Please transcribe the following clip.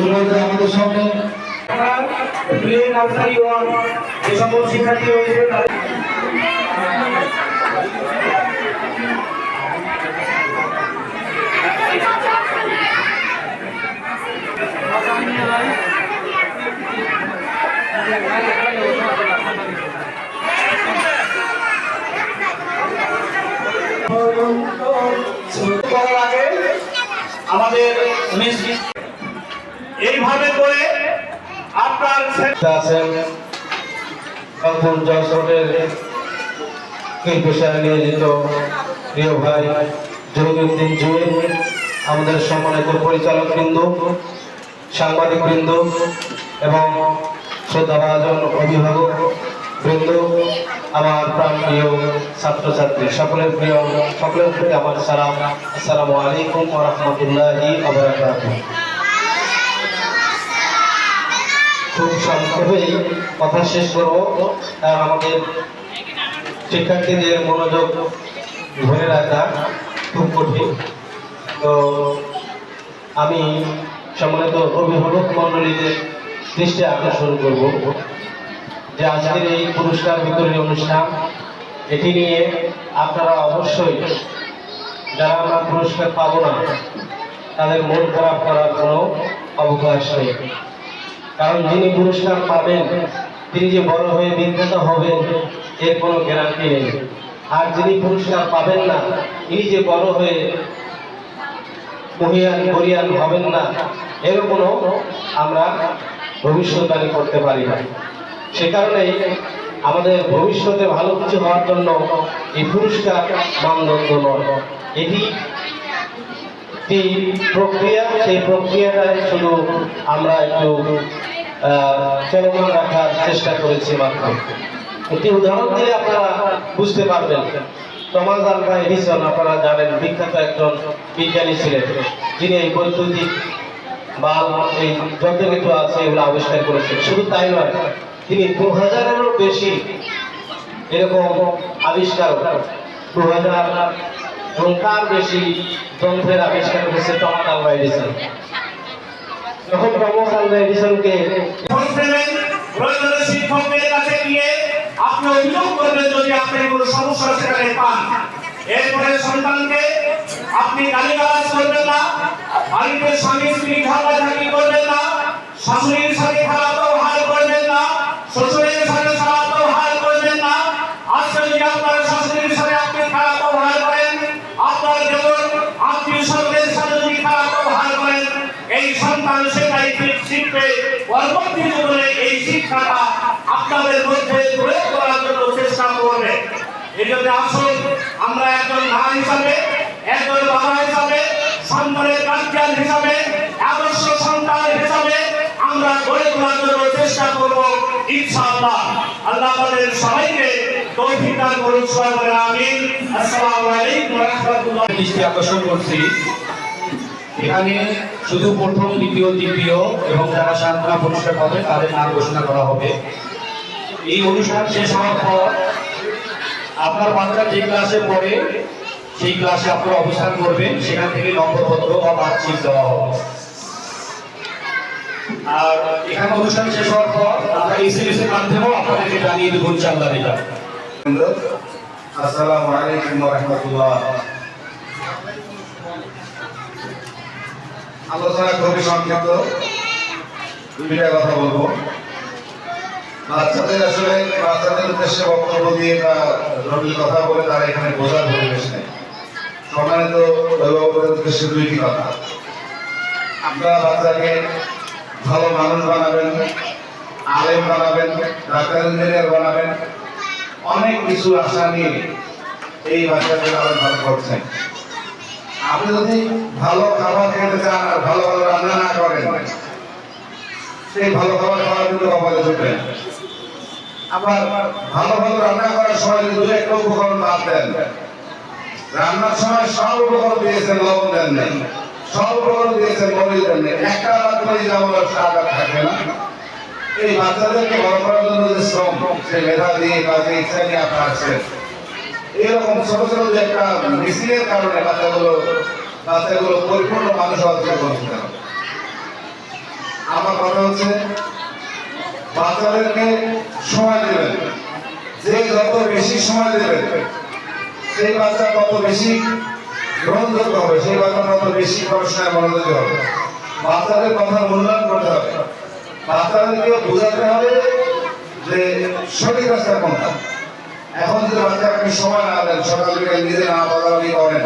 ইতিমধ্যে আমাদের সামনে প্লে নার্সারি ওয়ান আমাদের এইভাবে করে আপনার নিয়োজিত প্রিয় ভাই জহিরুদ্দিন আমাদের সম্মানিত পরিচালক বৃন্দ সাংবাদিক বৃন্দ এবং শ্রদ্ধাভাজন অভিভাবক বৃন্দ, আমার প্রাণ প্রিয় ছাত্রছাত্রী, সকলের প্রিয়, সকলের প্রতি আমার সালাম। আসসালামু আলাইকুম রাহমাতুল্লাহি ওয়া খুব কথা শেষ করব। আমাদের শিক্ষার্থীদের মনোযোগ ধরে রাখা খুব কঠিন। তো আমি সম্মানিত অভিভাবক মণ্ডলীদের দৃষ্টি আকর্ষণ করব যে আজকের এই পুরস্কার বিতরণী অনুষ্ঠান, এটি নিয়ে আপনারা অবশ্যই যারা আমরা পুরস্কার পাবো না, তাদের মন খারাপ করার কোনো অবকাশ নেই। কারণ যিনি পুরস্কার পাবেন, তিনি যে বড় হয়ে বিখ্যাত হবেন, এর কোনো গ্যারান্টি নেই। আর যিনি পুরস্কার পাবেন না, তিনি যে বড় হয়ে মহিয়ান বরিয়ান হবেন না এর কোনো আমরা ভবিষ্যৎবাণী করতে পারি না। সে কারণেই আমাদের ভবিষ্যতে ভালো কিছু হওয়ার জন্য এই পুরস্কার মানদণ্ড নয়। এটি একটি প্রক্রিয়া, সেই প্রক্রিয়াটাই শুধু আমরা একটু চলমান রাখার চেষ্টা করেছি মাত্র। একটি উদাহরণ দিয়ে আপনারা বুঝতে পারবেন। টমাস আলভা এডিসন, আপনারা জানেন, বিখ্যাত একজন বিজ্ঞানী ছিলেন। যিনি এই বৈদ্যুতিক বাল এই যত আছে এগুলো আবিষ্কার করেছেন। শুধু তাই নয়, তিনি দু হাজারেরও বেশি এরকম আবিষ্কার দু হাজার এবং বেশি যন্ত্রের আবিষ্কার করেছে টমাস আলভা এডিসন যখন টমাস আলভা এডিসনকে কাছে গিয়ে আপনি অভিযোগ করবেন যদি আপনি কোনো সমস্যা সেখানে পান। এরপরে সন্তানকে আপনি গালিগালাজ করবেন না, বাড়িতে স্বামী স্ত্রী ঝগড়াঝাটি করবেন না, শাশুড়ির সাথে খারাপ শিক্ষাটা আপনাদের মধ্যে প্রয়োগ করার জন্য চেষ্টা করবে। এই জন্য আসুন, আমরা একজন মা হিসাবে, একজন বাবা হিসাবে সন্তানের গার্জিয়ান হিসাবে, আদর্শ সন্তান হিসাবে আমরা গড়ে তোলার জন্য চেষ্টা করব, ইনশাআল্লাহ। আল্লাহ আমাদের সবাইকে তৌফিক দান করুন, সবাই আমিন। আসসালামু আলাইকুম ওয়া রাহমাতুল্লাহ। আকর্ষণ করছি। এখানে শুধু প্রথম, দ্বিতীয় তৃতীয় এবং যারা সান্ত্বনা পুরস্কার পাবে, তাদের নাম ঘোষণা করা হবে। এই অনুষ্ঠান শেষ হওয়ার পর আপনার বাচ্চা যে ক্লাসে পড়ে, সেই ক্লাসে আপনারা অবস্থান করবেন। সেখান থেকে নম্বরপত্র বা মার্কশিট দেওয়া হবে। আর এখানে অনুষ্ঠান শেষ হওয়ার পর আমরা এসএমএস এর মাধ্যমেও আপনাদেরকে জানিয়ে দেবো, ইনশাআল্লাহ আসসালামু আলাইকুম রাহমাতুল্লাহ। আলোচনা খুবই সংক্ষিপ্ত দুইটা কথা বলব। বাচ্চাদের আসলে, বাচ্চাদের উদ্দেশ্যে বক্তব্য দিয়ে বা জটিল কথা বলে তারা এখানে বোঝার পরিবেশ নেই। সম্মানিত অভিভাবকদের উদ্দেশ্যে দুইটি কথা। আপনারা বাচ্চাকে ভালো মানুষ বানাবেন, আলেম বানাবেন, ডাক্তার ইঞ্জিনিয়ার বানাবেন, অনেক কিছু আশা নিয়ে এই লালন পালন করছেন আপনি যদি ভালো খাবার খেতে চান আর ভালো ভালো রান্না না করেন, সেই ভালো খাবার খাওয়ার জন্য কপালে জুটবেন আবার ভালো ভালো রান্না করার সময় দু একটা উপকরণ বাদ দেন, রান্নার সময় সব উপকরণ দিয়েছেন লবণ দেন নাই, সব উপকরণ দিয়েছেন মরিচ দেন নাই, একটা বাদ করে যেমন স্বাদ আর থাকবে না। এই বাচ্চাদেরকে বড় করার জন্য যে শ্রম, সে মেধা দিয়ে বা যে ইচ্ছা নিয়ে আপনার এরকম ছোট ছোট যে একটা মিসিংয়ের কারণে বাচ্চাগুলো বাচ্চাগুলো পরিপূর্ণ মানুষ হওয়ার বঞ্চিত হয়। আমার কথা হচ্ছে, বাচ্চাদেরকে সময় দেবেন। যে যত বেশি সময় দেবেন, সেই বাচ্চা তত বেশি গ্রহণযোগ্য হবে, সেই বাচ্চা তত বেশি পড়াশোনায় মনোযোগী হবে। বাচ্চাদের কথা মূল্যায়ন করতে হবে। বাচ্চাদেরকে বোঝাতে হবে যে সঠিক রাস্তা কোনটা এখন যদি আপনি সময় না দেন সকাল বিকাল নিজে না বলাবলি করেন।